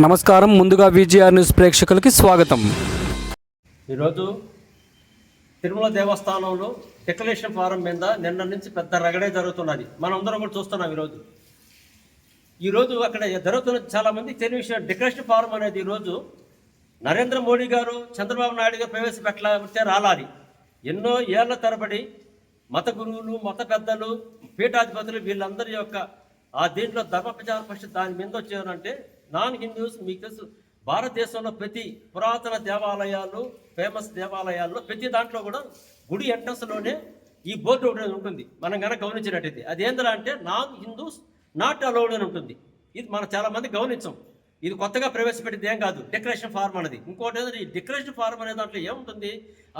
నమస్కారం. ముందుగా VGR news ప్రేక్షకులకి స్వాగతం. ఈరోజు తిరుమల దేవస్థానంలో డిక్లరేషన్ ఫారం మీద నిన్న నుంచి పెద్ద రగడే జరుగుతున్నది. మనందరం కూడా చూస్తున్నాం ఈరోజు. ఈరోజు అక్కడ జరుగుతున్న చాలామంది విషయం డిక్లరేషన్ ఫారం అనేది ఈరోజు నరేంద్ర మోడీ గారు చంద్రబాబు నాయుడు గారు ప్రవేశపెట్టలేకపోతే రాలాది ఎన్నో ఏళ్ళ తరబడి మత గురువులు మత పెద్దలు పీఠాధిపతులు వీళ్ళందరి యొక్క ఆ దీంట్లో ధర్మ ప్రచార పరిషత్ దాని మీద వచ్చారంటే నాన్ హిందూస్ మీకు తెలుసు. భారతదేశంలో ప్రతి పురాతన దేవాలయాలు ఫేమస్ దేవాలయాల్లో ప్రతి దాంట్లో కూడా గుడి ఎంట్రన్స్లోనే ఈ బోర్డు ఒకటి ఉంటుంది. మనం కనుక గమనించినట్టయితే. అది ఏంటంటే నాన్ హిందూస్ నాట్ అలౌడ్ అని ఉంటుంది. ఇది మనం చాలా మంది గమనించాం. ఇది కొత్తగా ప్రవేశపెట్టింది ఏం కాదు డెకరేషన్ ఫార్మ్ అనేది ఇంకోటి ఏంటంటే ఈ డెకరేషన్ ఫార్మ్ అనే దాంట్లో ఏముంటుంది?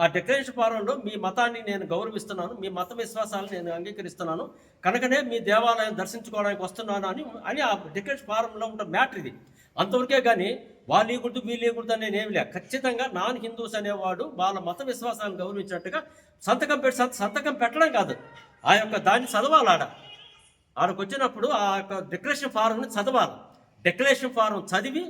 ఆ డెకరేషన్ ఫారంలో మీ మతాన్ని నేను గౌరవిస్తున్నాను మీ మత విశ్వాసాలను నేను అంగీకరిస్తున్నాను కనుకనే మీ దేవాలయం దర్శించుకోవడానికి వస్తున్నాను అని అని ఆ డెకరేషన్ ఫారంలో ఉన్న మ్యాటర్ ఇది. అంతవరకే కానీ వాళ్ళు ఇవ్వకూడదు వీళ్ళు ఇవ్వకూడదు అనేది ఏమి లేదు ఖచ్చితంగా నాన్ హిందూస్ అనేవాడు వాళ్ళ మత విశ్వాసాలను గౌరవించినట్టుగా సంతకం పెట్టి సంతకం పెట్టడం కాదు. ఆ యొక్క దాన్ని చదవాలి ఆడ ఆడకు వచ్చినప్పుడు ఆ యొక్క డిక్లరేషన్ ఫారంని చదవాలి. డెక్లరేషన్ ఫారం చదివి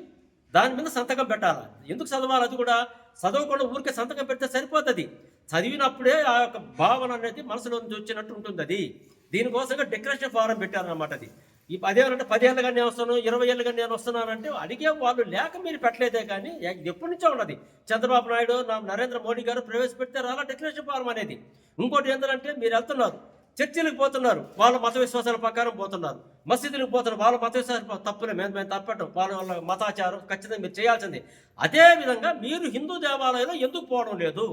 దాని మీద సంతకం పెట్టాలి. ఎందుకు చదవాలి? అది కూడా చదవకుండా ఊరికే సంతకం పెడితే సరిపోతుంది. చదివినప్పుడే ఆ యొక్క భావన అనేది మనసులో వచ్చినట్టు ఉంటుంది అది. దీనికోసంగా డెకరేషన్ ఫారం పెట్టారన్నమాట అది. ఈ పదేళ్ళంటే పదేళ్ళుగా నేను వస్తాను ఇరవై ఏళ్ళుగా నేను వస్తున్నానంటే అడిగే వాళ్ళు లేక మీరు పెట్టలేదే కానీ ఎప్పటి నుంచో ఉన్నది. చంద్రబాబు నాయుడు నా నరేంద్ర మోడీ గారు ప్రవేశపెట్టారు అలా డెకరేషన్ ఫారం అనేది. ఇంకోటి ఏంటంటే మీరు వెళ్తున్నారు. చర్చిలకు పోతున్నారు. వాళ్ళ మత విశ్వాసాల ప్రకారం పోతున్నారు. మసీదులకు పోతున్నారు. వాళ్ళ మత విశ్వాసాల తప్పులే మేము మేము తప్పటం వాళ్ళ వాళ్ళ మతాచారం ఖచ్చితంగా మీరు చేయాల్సింది. అదే విధంగా మీరు హిందూ దేవాలయంలో ఎందుకు పోవడం లేదు?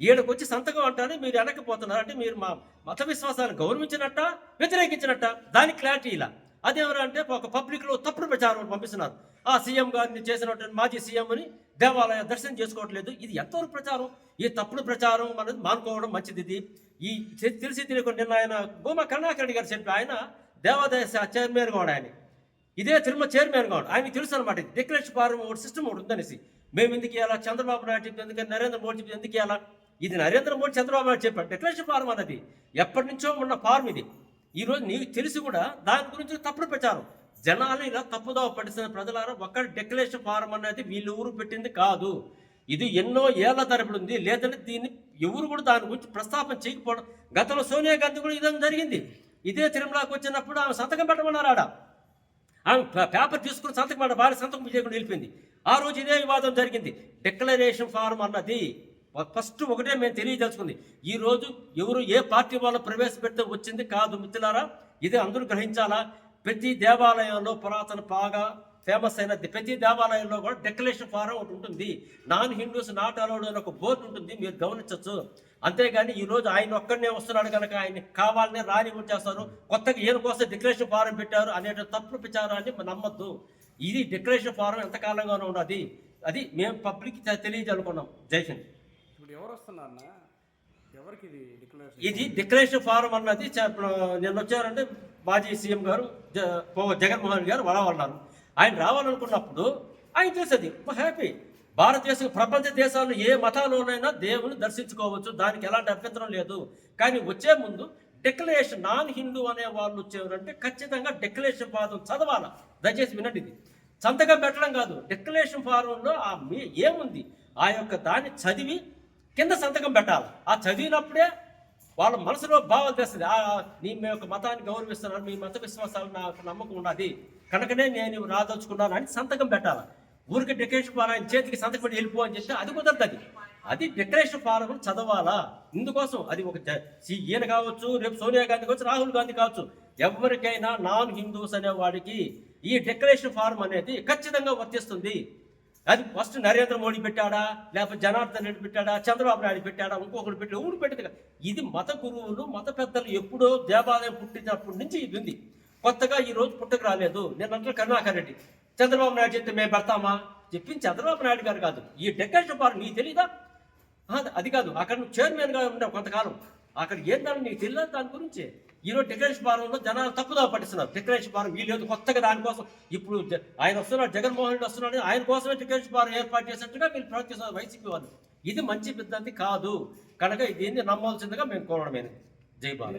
ఈడకు వచ్చి సంతకం అంటారు మీరు వెనక్కిపోతున్నారు అంటే మీరు మా మత విశ్వాసాలను గౌరవించినట్ట వ్యతిరేకించినట్ట. దానికి క్లారిటీ ఇలా. అదేమరంటే ఒక పబ్లిక్లో తప్పుడు ప్రచారం పంపిస్తున్నారు. ఆ సీఎం గారిని చేసినటువంటి మాజీ సీఎంని దేవాలయ దర్శనం చేసుకోవట్లేదు. ఇది ఎంతవరకు ప్రచారం? ఈ తప్పుడు ప్రచారం అనేది మానుకోవడం మంచిది ఇది. ఈ తెలిసి తెలియకుండా నిన్న ఆయన భూమా కరుణాకర్ రెడ్డి గారు చెప్పి ఆయన దేవాదాయ చైర్మన్ గౌడ్ ఆయన ఇదే తిరుమల చైర్మన్ గౌడ్ ఆయన తెలుసు అనమాట డిక్లరేషన్ ఫారం ఒకటి సిస్టమ్ ఒకటి ఉందనేసి. మేము ఎందుకు ఇవ్వాలా చంద్రబాబు నాయుడు చెప్పి ఎందుకు నరేంద్ర మోడీ చెప్పి ఎందుకు ఇవ్వాలా ఇది నరేంద్ర మోడీ చంద్రబాబు నాయుడు చెప్పాడు డిక్లరేషన్ ఫారం అన్నది ఎప్పటి నుంచో ఉన్న ఫారం ఇది. ఈరోజు నీకు తెలిసి కూడా దాని గురించి తప్పుడు ప్రచారం. జనాలు ఇలా తప్పుదోవ పడిసిన ప్రజలారా ఒక్క డెక్లరేషన్ ఫారం అనేది వీళ్ళు ఊరు పెట్టింది కాదు. ఇది ఎన్నో ఏళ్ళ తరబడి ఉంది. లేదంటే దీన్ని ఎవరు కూడా దాని గురించి ప్రస్తాపన చేయకపోవడం. గతంలో సోనియా గాంధీ కూడా ఇదే జరిగింది. ఇదే తిరుమలకి వచ్చినప్పుడు ఆమె సంతకం పెట్టమన్నారు ఆడ. ఆమె పే- పేపర్ తీసుకుని సంతకం పెట్ట భార్య సంతకం చేయకుండా వెళ్ళిపోయింది. ఆ రోజు ఇదే వివాదం జరిగింది. డిక్లరేషన్ ఫారం అన్నది ఫస్ట్ ఒకటే మేము తెలియదలుచుకుంది ఈ రోజు ఎవరు ఏ పార్టీ వాళ్ళు ప్రవేశపెడితే వచ్చింది కాదు మిత్రులారా. ఇది అందరూ గ్రహించాలా? ప్రతి దేవాలయంలో పురాతన బాగా ఫేమస్ అయిన ప్రతి దేవాలయంలో కూడా డెక్లరేషన్ ఫారం ఒకటి ఉంటుంది. నాన్ హిందూస్ నాట్ అలౌడ్ అని ఒక బోర్డు ఉంటుంది. మీరు గమనించవచ్చు. అంతేగాని ఈ రోజు ఆయన ఒక్కడనే వస్తున్నాడు కనుక ఆయన కావాలనే రాని చేస్తారు కొత్తగా ఈయన కోసం డిక్లరేషన్ ఫారం పెట్టారు అనే తప్పుడు ప్రచారాన్ని నమ్మద్దు. ఇది డిక్లరేషన్ ఫారం ఎంతకాలంగానూ ఉన్నది అది మేము పబ్లిక్ తెలియజేయాలనుకున్నాం. జై హింద్. ఇప్పుడు ఎవరు వస్తున్నారన్నా ఇది డిక్లరేషన్ ఫారం అన్నది నేను నిన్న వచ్చారంటే మాజీ సీఎం గారు జ- పో- జగన్మోహన్ గారు రావాలన్నారు. ఆయన రావాలనుకున్నప్పుడు ఆయన చేసేది. హ్యాపీ భారతదేశం ప్రపంచ దేశాల్లో ఏ మతాల్లోనైనా దేవుని దర్శించుకోవచ్చు. దానికి ఎలాంటి అభ్యంతరం లేదు. కానీ వచ్చే ముందు డిక్లరేషన్ నాన్ హిందూ అనే వాళ్ళు వచ్చేవారంటే ఖచ్చితంగా డిక్లరేషన్ పాదం చదవాల? దయచేసి వినండి ఇది. సంతకం పెట్టడం కాదు. డిక్లరేషన్ ఫారంలో ఆ మీ ఏముంది? ఆ యొక్క దాన్ని చదివి కింద సంతకం పెట్టాలి. ఆ చదివినప్పుడే వాళ్ళ మనసులో భావాలు తెస్తుంది. ఆ నీ మీ యొక్క మతాన్ని గౌరవిస్తున్నాను మీ మత విశ్వాసాలు నాకు నమ్మకం ఉన్నది. కనుకనే నేను రాదలుచుకున్నాను అని సంతకం పెట్టాలి. ఊరికి డెకరేషన్ ఫారం ఆయన చేతికి సంతకం పెట్టి వెళ్ళిపో అని చెప్తే అది కుదరదు అది అది డెకరేషన్ ఫారం చదవాలా? ఇందుకోసం అది ఒక సి- ఈయన కావచ్చు రేపు సోనియా గాంధీ కావచ్చు రాహుల్ గాంధీ కావచ్చు ఎవరికైనా నాన్ హిందూస్ అనే వాడికి ఈ డెకరేషన్ ఫారం అనేది ఖచ్చితంగా వర్తిస్తుంది. అది ఫస్ట్ నరేంద్ర మోడీ పెట్టాడా? లేకపోతే జనార్దన్ రెడ్డి పెట్టాడా? చంద్రబాబు నాయుడు పెట్టాడా? ఇంకొకటి పెట్టాడు. ఊరు పెట్టదు ఇది మత గురువులు మత పెద్దలు ఎప్పుడో దేవాలయం పుట్టినప్పటి నుంచి ఇది ఉంది. కొత్తగా ఈ రోజు పుట్టకు రాలేదు. నేను అంటే కరుణాకర్ రెడ్డి. చంద్రబాబు నాయుడు చెప్తే మేము పెడతామా? చెప్పింది చంద్రబాబు నాయుడు గారు కాదు. ఈ డెకరేషన్ పార్క్ నీకు తెలీదా? అది కాదు. అక్కడ చైర్మన్గా ఉండవు కొంతకాలం. అక్కడ ఏందని నీకు తెలియదు దాని గురించి? ఈరోజు డెకరేషన్ భారంలో జనాలు తప్పుదా పట్టిస్తున్నారు. డెకరేషన్ భారం వీళ్ళు కొత్తగా దానికోసం ఇప్పుడు ఆయన వస్తున్నాడు జగన్మోహన్ రెడ్డి వస్తున్నాడు ఆయన కోసమే డెకరేషన్ భారం ఏర్పాటు చేసినట్టుగా వీళ్ళు ప్రవర్తిస్తున్నారు వైసీపీ వాళ్ళు. ఇది మంచి పద్ధతి కాదు. కనుక దీన్ని నమ్మాల్సిందిగా మేము కోరడమేది. జై బాల